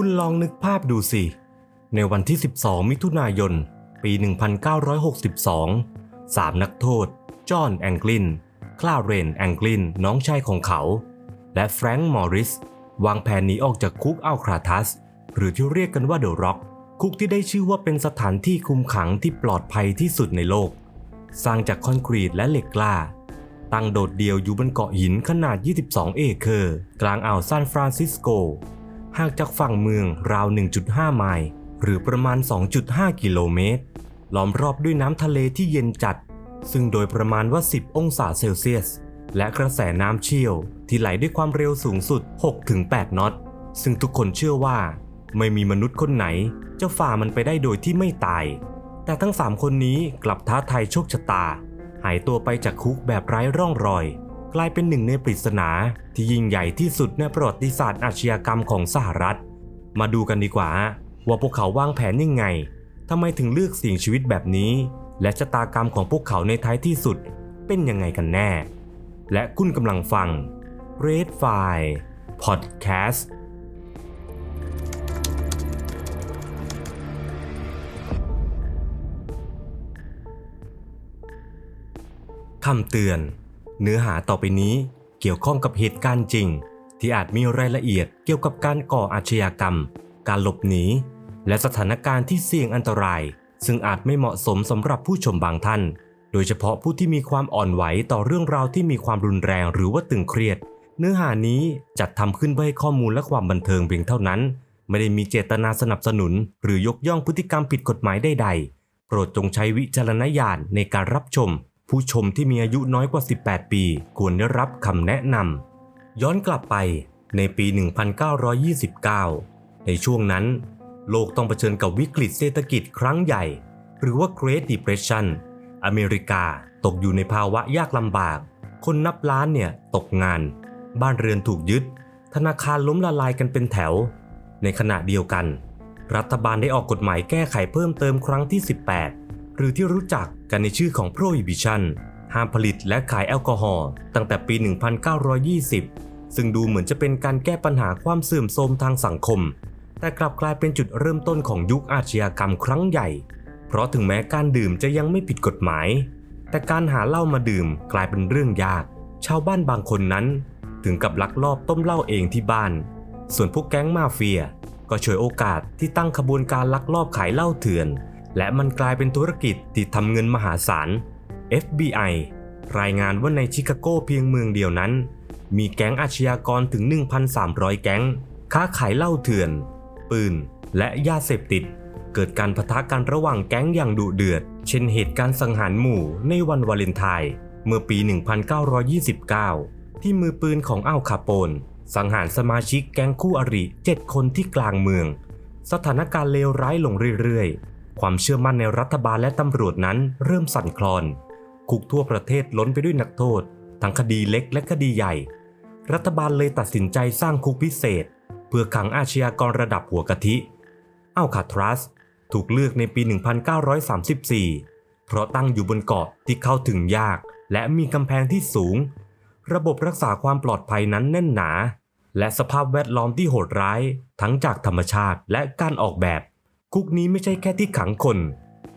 คุณลองนึกภาพดูสิ ในวันที่ 12 มิถุนายน ปี 1962 สามนักโทษ จอห์นแองกลิน คลาเรนแองกลิน น้องชายของเขา และแฟรงค์มอริส วางแผนหนีออกจากคุกอัลคราทัส หรือที่เรียกกันว่าเดอะร็อก คุกที่ได้ชื่อว่าเป็นสถานที่คุมขังที่ปลอดภัยที่สุดในโลก สร้างจากคอนกรีตและเหล็กกล้า ตั้งโดดเดี่ยวอยู่บนเกาะหินขนาด 22 เอเคอร์ กลางอ่าวซานฟรานซิสโก ห่างจากฝั่งเมืองราว 1.5 ไมล์หรือประมาณ 2.5 กิโลเมตร ล้อมรอบด้วยน้ำทะเลที่เย็นจัด ซึ่งโดยประมาณว่า 10 องศาเซลเซียส และกระแสน้ำเชี่ยว ที่ไหลด้วยความเร็วสูงสุด 6-8 นอต ซึ่งทุกคนเชื่อว่า ไม่มีมนุษย์คนไหน จะฝ่ามันไปได้โดยที่ไม่ตาย แต่ทั้ง 3 คนนี้กลับท้าทายโชคชะตา หายตัวไปจากคุกแบบไร้ร่องรอย กลายเป็นหนึ่งในปริศนาที่ยิ่งใหญ่ที่สุดในประวัติศาสตร์อาชญากรรมของสหรัฐ มาดูกันดีกว่า ว่าพวกเขาวางแผนยังไงทำไมถึงเลือกเสี่ยงชีวิตแบบนี้ และชะตากรรมของพวกเขาในท้ายที่สุดเป็นยังไงกันแน่ และคุณกำลังฟัง Red File Podcast คำเตือน เนื้อหาต่อไปนี้เกี่ยวข้องกับเหตุการณ์จริง ที่อาจมีรายละเอียดเกี่ยวกับการก่ออาชญากรรม การหลบหนี และสถานการณ์ที่เสี่ยงอันตราย ซึ่งอาจไม่เหมาะสมสำหรับผู้ชมบางท่าน โดยเฉพาะผู้ที่มีความอ่อนไหวต่อเรื่องราวที่มีความรุนแรงหรือว่าตึงเครียด เนื้อหานี้จัดทำขึ้นเพื่อให้ข้อมูลและความบันเทิงเพียงเท่านั้น ไม่ได้มีเจตนาสนับสนุน หรือยกย่องพฤติกรรมผิดกฎหมายใดๆโปรดจงใช้วิจารณญาณในการรับชม ผู้ชมที่มีอายุน้อยกว่า 18 ปี ควรได้รับคำแนะนำย้อนกลับไปในปี 1929 ในช่วงนั้น โลกต้องเผชิญกับวิกฤตเศรษฐกิจครั้งใหญ่ หรือว่า Great Depression อเมริกาตกอยู่ในภาวะยากลำบาก คนนับล้านเนี่ยตกงาน บ้านเรือนถูกยึด ธนาคารล้มละลายกันเป็นแถว ในขณะเดียวกัน รัฐบาลได้ออกกฎหมายแก้ไขเพิ่มเติมครั้งที่ 18 หรือที่รู้จักกันในชื่อของ Prohibition ห้ามผลิตและขายแอลกอฮอล์ตั้งแต่ปี 1920 ซึ่งดูเหมือนจะเป็นการแก้ปัญหาความเสื่อมโทรมทางสังคม แต่กลับกลายเป็นจุดเริ่มต้นของยุคอาชญากรรมครั้งใหญ่ เพราะถึงแม้การดื่มจะยังไม่ผิดกฎหมาย แต่การหาเหล้ามาดื่มกลายเป็นเรื่องยาก ชาวบ้านบางคนนั้น ถึงกับลักลอบต้มเหล้าเองที่บ้าน ส่วนพวกแก๊งมาเฟีย ก็ฉวยโอกาสที่ตั้งขบวนการลักลอบขายเหล้าเถื่อน และมันกลายเป็นธุรกิจที่ทำเงินมหาศาล FBI รายงานว่าในชิคาโกเพียงเมืองเดียวนั้น มีแก๊งอาชญากรถึง 1,300 แก๊ง ค้าขายเหล้าเถื่อน ปืน และยาเสพติด เกิดการปะทะกันระหว่างแก๊งอย่างดุเดือด เช่นเหตุการณ์สังหารหมู่ในวันวาเลนไทน์เมื่อปี 1929 ที่มือปืนของอ้าวคาโปน สังหารสมาชิกแก๊งคู่อริ 7 คนที่กลางเมือง สถานการณ์เลวร้ายลงเรื่อยๆ ความเชื่อมั่นในรัฐบาลและตำรวจนั้นเริ่มสั่นคลอน คุกทั่วประเทศล้นไปด้วยนักโทษ ทั้งคดีเล็กและคดีใหญ่ รัฐบาลเลยตัดสินใจสร้างคุกพิเศษ เพื่อขังอาชญากรระดับหัวกะทิอัลคาทรัสถูกเลือกในปี 1934 เพราะตั้งอยู่บนเกาะที่เข้าถึงยาก และมีกำแพงที่สูง ระบบรักษาความปลอดภัยนั้นแน่นหนา และสภาพแวดล้อมที่โหดร้าย ทั้งจากธรรมชาติและการออกแบบ คุกนี้ไม่ใช่แค่ที่ขังคน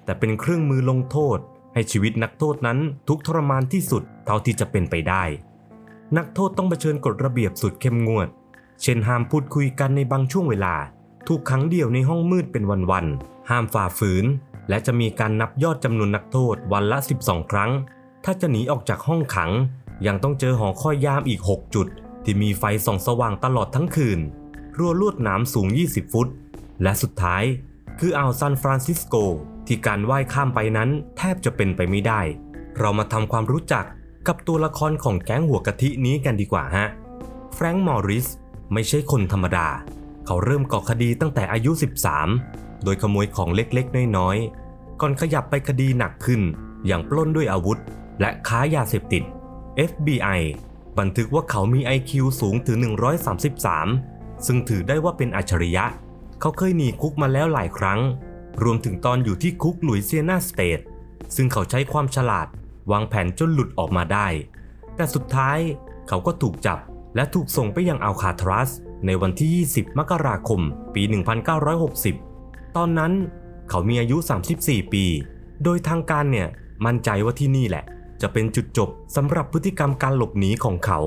แต่เป็นเครื่องมือลงโทษ ให้ชีวิตนักโทษนั้นทุกทรมานที่สุดเท่าที่จะเป็นไปได้ นักโทษต้องเผชิญกฎระเบียบสุดเข้มงวด เช่นห้ามพูดคุยกันในบางช่วงเวลา ถูกขังเดี่ยวในห้องมืดเป็นวันๆห้ามฝ่าฝืน และจะมีการนับยอดจำนวนนักโทษวันละ 12 ครั้ง ถ้าจะหนีออกจากห้องขัง ยังต้องเจอหอคอยยามอีก 6 จุด ที่มีไฟส่องสว่างตลอดทั้งคืนรั้วลวดหนามสูง 20 ฟุต และสุดท้าย คืออ่าวซานฟรานซิสโก ที่การว่ายข้ามไปนั้นแทบจะเป็นไปไม่ได้ เรามาทำความรู้จักกับตัวละครของแก๊งหัวกะทินี้กันดีกว่าฮะ แฟรงค์มอริสไม่ใช่คนธรรมดา เขาเริ่มก่อคดีตั้งแต่อายุ 13 โดยขโมยของเล็กๆ น้อยๆ ก่อนขยับไปคดีหนักขึ้น อย่างปล้นด้วยอาวุธ และค้ายาเสพติด FBI บันทึกว่าเขามี IQ สูงถึง 133 ซึ่งถือได้ว่าเป็นอัจฉริยะ เขาเคยหนีคุกมาแล้วหลายครั้ง รวมถึงตอนอยู่ที่คุกหลุยเซียนาสเตทซึ่งเขาใช้ความฉลาด วางแผนจนหลุดออกมาได้ แต่สุดท้ายเขาก็ถูกจับและถูกส่งไปยังอัลคาทรัส ในวันที่ 20 มกราคม ปี 1960 ตอนนั้นเขามีอายุ 34 ปี โดยทางการเนี่ย มั่นใจว่าที่นี่แหละ จะเป็นจุดจบสำหรับพฤติกรรมการหลบหนีของเขา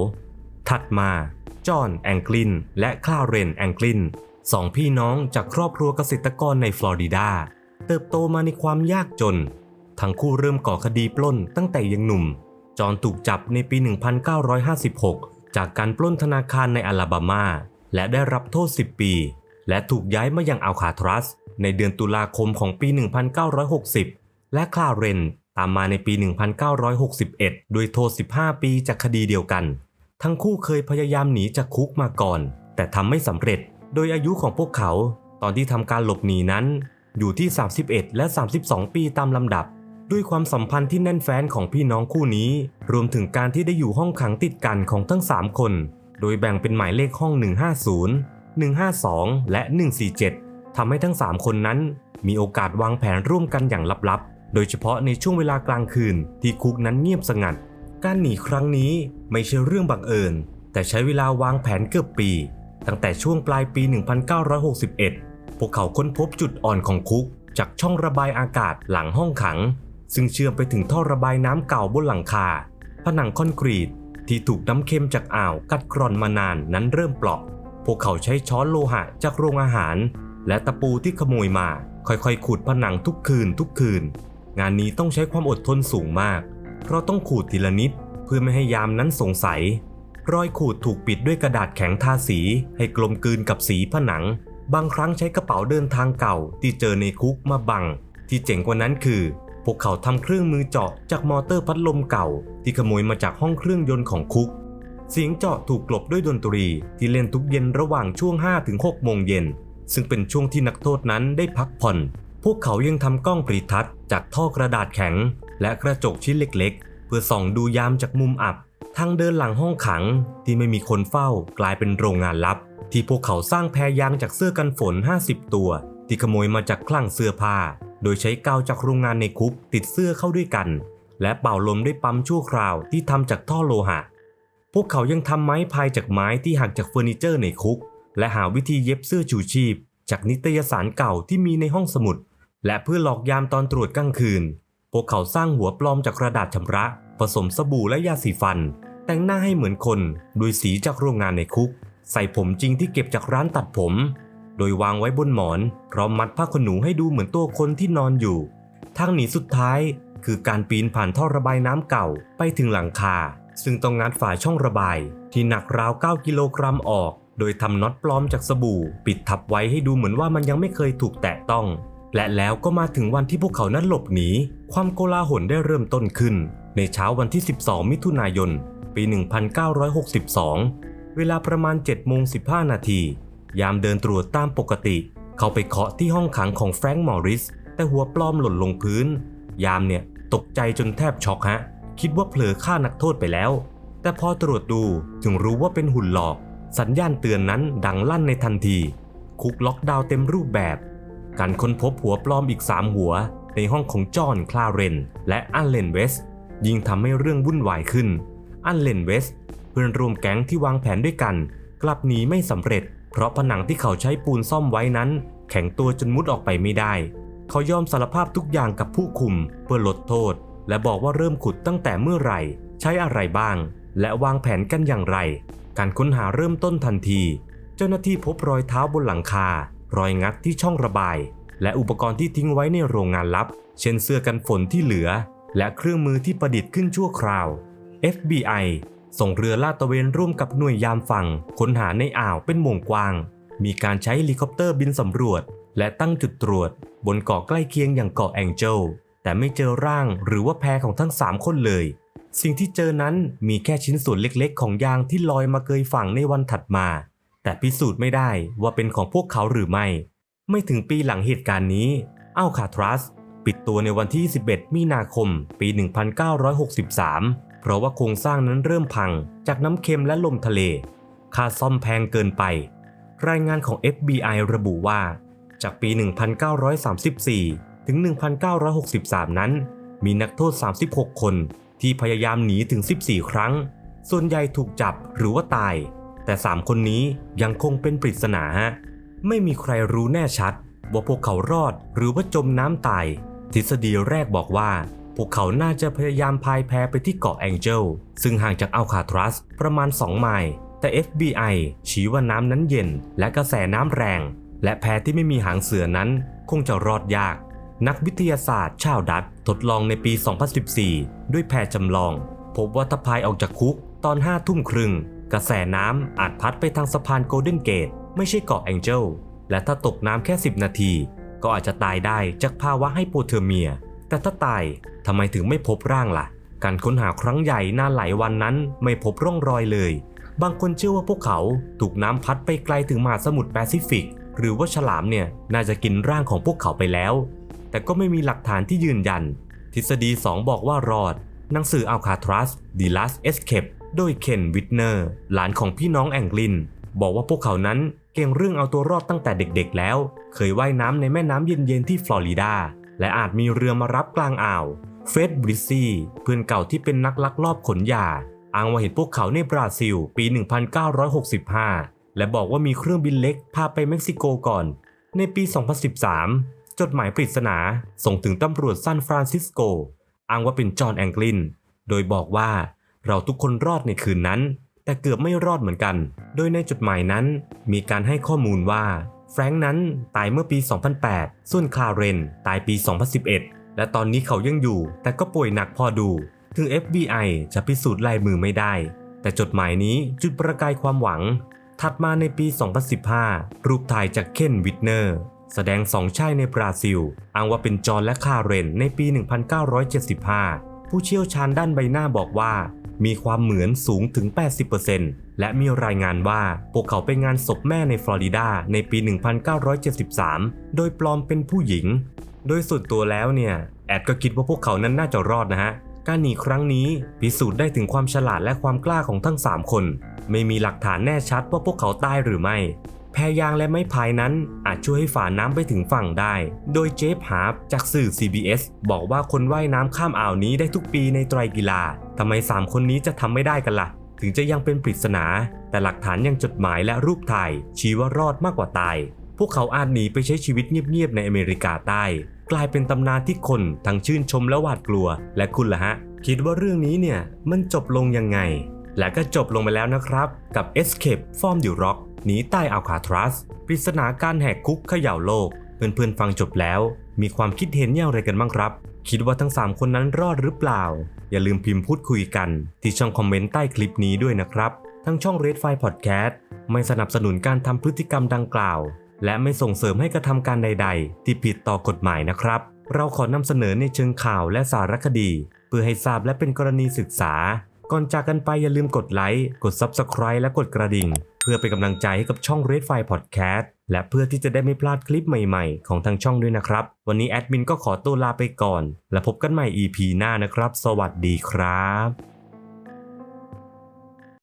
ถัดมา จอห์นแองกลิน และคลาเรนแองกลิน สองพี่น้องจากครอบครัวเกษตรกรในฟลอริดา เติบโตมาในความยากจน ทั้งคู่เริ่มก่อคดีปล้นตั้งแต่ยังหนุ่ม จอห์นถูกจับในปี 1956 จากการปล้นธนาคารในอลาบามา และได้รับโทษ 10 ปี และถูกย้ายมายังอัลคาทรัส ในเดือนตุลาคมของปี 1960 และคลาเรนตามมาในปี 1961ด้วยโทษ 15 ปีจากคดีเดียวกัน ทั้งคู่เคยพยายามหนีจากคุกมาก่อน แต่ทำไม่สำเร็จ โดยอายุของพวกเขาตอนที่ทำการหลบหนีนั้น อยู่ที่ 31 และ 32 ปีตามลำดับ ด้วยความสัมพันธ์ที่แน่นแฟ้นของพี่น้องคู่นี้ รวมถึงการที่ได้อยู่ห้องขังติดกันของทั้ง 3 คน โดยแบ่งเป็นหมายเลขห้อง 150 152 และ 147ทำให้ทั้ง 3 คนนั้น มีโอกาสวางแผนร่วมกันอย่างลับๆ โดยเฉพาะในช่วงเวลากลางคืนที่คุกนั้นเงียบสงัด การหนีครั้งนี้ไม่ใช่เรื่องบังเอิญ แต่ใช้เวลาวางแผนเกือบปี ตั้งแต่ช่วงปลายปี 1961 พวกเขาค้นพบจุดอ่อนของคุก จากช่องระบายอากาศหลังห้องขัง ซึ่งเชื่อมไปถึงท่อระบายน้ำเก่าบนหลังคา ผนังคอนกรีตที่ถูกน้ำเค็มจากอ่าวกัดกร่อนมานานนั้นเริ่มเปราะ พวกเขาใช้ช้อนโลหะจากโรงอาหาร และตะปูที่ขโมยมา ค่อยๆ ขูดผนังทุกคืนทุกคืน งานนี้ต้องใช้ความอดทนสูงมาก เพราะต้องขูดทีละนิดเพื่อไม่ให้ยามนั้นสงสัย รอยขูดถูกปิดด้วยกระดาษแข็งทาสี ให้กลมกลืนกับสีผนัง บางครั้งใช้กระเป๋าเดินทางเก่าที่เจอในคุกมาบัง ที่เจ๋งกว่านั้นคือ พวกเขาทำเครื่องมือเจาะจากมอเตอร์พัดลมเก่า ที่ขโมยมาจากห้องเครื่องยนต์ของคุก เสียงเจาะถูกกลบด้วยดนตรีที่เล่นทุกเย็นระหว่างช่วง 5-6 โมงเย็น ซึ่งเป็นช่วงที่นักโทษนั้นได้พักผ่อน พวกเขายังทำกล้องปริทัศน์จากท่อกระดาษแข็ง และกระจกชิ้นเล็ก ๆ เพื่อส่องดูยามจากมุมอับ ทางเดินหลังห้องขังที่ไม่มีคนเฝ้ากลายเป็นโรงงานลับ ที่พวกเขาสร้างแพรยางจากเสื้อกันฝน 50 ตัว ที่ขโมยมาจากคลังเสื้อผ้า โดยใช้กาวจากโรงงานในคุกติดเสื้อเข้าด้วยกัน และเป่าลมด้วยปั๊มชั่วคราวที่ทำจากท่อโลหะ พวกเขายังทำไม้พายจากไม้ที่หักจากเฟอร์นิเจอร์ในคุก และหาวิธีเย็บเสื้อชูชีพ จากนิตยสารเก่าที่มีในห้องสมุด และเพื่อหลอกยามตอนตรวจกลางคืน พวกเขาสร้างหัวปลอมจากกระดาษชำระ ผสมสบู่และยาสีฟัน แต่งหน้าให้เหมือนคนด้วยสีจากโรงงานในคุก ใส่ผมจริงที่เก็บจากร้านตัดผม โดยวางไว้บนหมอน พร้อมมัดผ้าขนหนูให้ดูเหมือนตัวคนที่นอนอยู่ ทางหนีสุดท้ายคือการปีนผ่านท่อระบายน้ำเก่าไปถึงหลังคา ซึ่งต้องงัดฝาช่องระบาย ที่หนักราว 9 กิโลกรัมออก โดยทำน็อตปลอมจากสบู่ ปิดทับไว้ให้ดูเหมือนว่ามันยังไม่เคยถูกแตะต้อง และแล้วก็มาถึงวันที่พวกเขานั้นหลบหนี ความโกลาหลได้เริ่มต้นขึ้น ในเช้าวันที่ 12 มิถุนายน ปี 1962 เวลาประมาณ7โมง15 นาที ยามเดินตรวจตามปกติ เขาไปเคาะที่ห้องขังของแฟรงค์มอริส แต่หัวปลอมหล่นลงพื้น ยามเนี่ยตกใจจนแทบช็อกฮะ คิดว่าเผลอฆ่านักโทษไปแล้ว แต่พอตรวจดูถึงรู้ว่าเป็นหุ่นหลอก สัญญาณเตือนนั้นดังลั่นในทันที คุกล็อกดาวน์เต็มรูปแบบ การค้นพบหัวปลอมอีก 3 หัว ในห้องของจอห์น คลาเรน และอันเลนเวส ยิ่งทำให้เรื่องวุ่นวายขึ้น อันเลนเวส เพื่อนร่วมแก๊งที่วางแผนด้วยกัน กลับหนีไม่สำเร็จ เพราะผนังที่เขาใช้ปูนซ่อมไว้นั้น แข็งตัวจนมุดออกไปไม่ได้ เขายอมสารภาพทุกอย่างกับผู้คุม เพื่อลดโทษ และบอกว่าเริ่มขุดตั้งแต่เมื่อไหร่ ใช้อะไรบ้าง และวางแผนกันอย่างไร การค้นหาเริ่มต้นทันที เจ้าหน้าที่พบรอยเท้าบนหลังคา รอยงัดที่ช่องระบาย และอุปกรณ์ที่ทิ้งไว้ในโรงงานลับ เช่นเสื้อกันฝนที่เหลือ และเครื่องมือที่ประดิษฐ์ขึ้นชั่วคราว FBI ส่งเรือลาดตระเวนร่วมกับหน่วยยามฝั่งค้นหาในอ่าวเป็นวงกว้าง มีการใช้เฮลิคอปเตอร์บินสำรวจ และตั้งจุดตรวจ บนเกาะใกล้เคียงอย่างเกาะแองเจลแต่ไม่เจอร่างหรือว่าแพของทั้ง 3 คนเลย สิ่งที่เจอนั้นมีแค่ชิ้นส่วนเล็กๆ ของยางที่ลอยมาเกยฝั่งในวันถัดมา แต่พิสูจน์ไม่ได้ว่าเป็นของพวกเขาหรือไม่ ไม่ถึงปีหลังเหตุการณ์นี้อัลคาทรัส ปิดตัวในวันที่ 11 มีนาคม ปี 1963 เพราะว่าโครงสร้างนั้นเริ่มพัง จากน้ำเค็มและลมทะเล ค่าซ่อมแพงเกินไป รายงานของ FBI ระบุว่า จากปี 1934 ถึง 1963 นั้น มีนักโทษ 36 คนที่พยายามหนีถึง 14 ครั้ง ส่วนใหญ่ถูกจับหรือว่าตาย แต่ 3 คนนี้ยังคงเป็นปริศนาฮะ ไม่มีใครรู้แน่ชัดว่าพวกเขารอดหรือว่าจมน้ำตาย ทฤษฎีแรกบอกว่า พวกเขาน่าจะพยายามพายแพไปที่เกาะแองเจล ซึ่งห่างจากอัลคาทรัสประมาณ 2 ไมล์ แต่ FBI ชี้ว่าน้ำนั้นเย็น และกระแสน้ำแรง และแพที่ไม่มีหางเสือนั้น คงจะรอดยาก นักวิทยาศาสตร์ชาวดัตทดลองในปี 2014 ด้วยแพจำลอง พบว่าถ้าพายออกจากคุกตอน5ทุ่มครึ่งกระแสน้ำอาจพัดไปทางสะพานโกลเด้นเกต ไม่ใช่เกาะแองเจล และถ้าตกน้ำแค่ 10 นาที ก็อาจจะตายได้จากภาวะไฮโปเทอร์เมีย แต่ถ้าตายทำไมถึงไม่พบร่างล่ะ การค้นหาครั้งใหญ่นานหลายวันนั้นไม่พบร่องรอยเลย บางคนเชื่อว่าพวกเขาถูกน้ำพัดไปไกลถึงมหาสมุทรแปซิฟิก หรือว่าฉลามเนี่ยน่าจะกินร่างของพวกเขาไปแล้ว แต่ก็ไม่มีหลักฐานที่ยืนยัน ทฤษฎี 2 บอกว่ารอด หนังสืออัลคาทรัส The Last Escape โดยเคนวิทเนอร์ หลานของพี่น้องแองกลิน บอกว่าพวกเขานั้น เก่งเรื่องเอาตัวรอดตั้งแต่เด็กๆแล้ว เคยว่ายน้ำในแม่น้ำเย็นๆที่ฟลอริดา และอาจมีเรือมารับกลางอ่าว เฟรดบริซซี่เพื่อนเก่าที่เป็นนักลักลอบขนยาอ้างว่าเห็นพวกเขาในบราซิล ปี 1965 และบอกว่ามีเครื่องบินเล็กพาไปเม็กซิโกก่อน ในปี 2013 จดหมายปริศนาส่งถึงตำรวจซานฟรานซิสโก อ้างว่าเป็นจอห์นแองกลิน โดยบอกว่าเราทุกคนรอดในคืนนั้น แต่เกือบไม่รอดเหมือนกัน โดยในจดหมายนั้นมีการให้ข้อมูลว่า แฟรงค์นั้นตายเมื่อปี 2008 ส่วนคลาเรนตายปี 2011 และตอนนี้เขายังอยู่ แต่ก็ป่วยหนักพอดู ถึง FBI จะพิสูจน์ลายมือไม่ได้ แต่จดหมายนี้จุดประกายความหวัง ถัดมาในปี 2015 รูปถ่ายจากเคนวิทเนอร์แสดงสองชายในบราซิล อ้างว่าเป็นจอห์นและคาเรนในปี 1975 ผู้เชี่ยวชาญด้านใบหน้าบอกว่า มีความเหมือนสูงถึง 80%และมีรายงานว่าพวกเขาไปงานศพแม่ในฟลอริดาในปี 1973 โดยปลอมเป็นผู้หญิง โดยส่วนตัวแล้วเนี่ยแอดก็คิดว่าพวกเขานั้นน่าจะรอดนะฮะการหนีครั้งนี้พิสูจน์ได้ถึงความฉลาดและความกล้าของทั้ง 3 คน ไม่มีหลักฐานแน่ชัดว่าพวกเขาตายหรือไม่ แพยางและไม้พายนั้นอาจช่วยให้ฝ่าน้ำไปถึงฝั่งได้ โดยเจฟฮาร์ปจากสื่อ CBS บอกว่าคนว่ายน้ำข้ามอ่าวนี้ได้ทุกปีในไตรกีฬา ทำไม 3 คนนี้จะทำไม่ได้กันล่ะ ถึงจะยังเป็นปริศนา แต่หลักฐานยังจดหมายและรูปถ่าย ชี้ว่ารอดมากกว่าตาย พวกเขาอาจหนีไปใช้ชีวิตเงียบๆในอเมริกาใต้ กลายเป็นตำนานที่คนทั้งชื่นชมและหวาดกลัว และคุณล่ะฮะ คิดว่าเรื่องนี้เนี่ยมันจบลงยังไง และก็จบลงไปแล้วนะครับ กับ Escape from the Rock หนีใต้อัลคาทรัสปริศนาการแหกคุกเขย่าโลก เพื่อนๆฟังจบแล้ว มีความคิดเห็นอย่างไรกันบ้างครับ คิดว่าทั้ง 3 คนนั้นรอดหรือเปล่า อย่าลืมพิมพ์พูดคุยกัน ที่ช่องคอมเมนต์ใต้คลิปนี้ด้วยนะครับ ทั้งช่อง Red File Podcast ไม่สนับสนุนการทำพฤติกรรมดังกล่าว และไม่ส่งเสริมให้กระทำการใด ๆ ที่ผิดต่อกฎหมายนะครับ เราขอนำเสนอในเชิงข่าวและสารคดี เพื่อให้ทราบและเป็นกรณีศึกษา ก่อนจากกันไปอย่าลืมกดไลค์กด Subscribe และกดกระดิ่ง เพื่อเป็นกำลังใจให้กับช่อง Red File Podcast และเพื่อที่จะได้ไม่พลาดคลิปใหม่ๆ ของทางช่องด้วยนะครับ วันนี้แอดมินก็ขอตัวลาไปก่อน และพบกันใหม่ EP หน้านะครับ สวัสดีครับ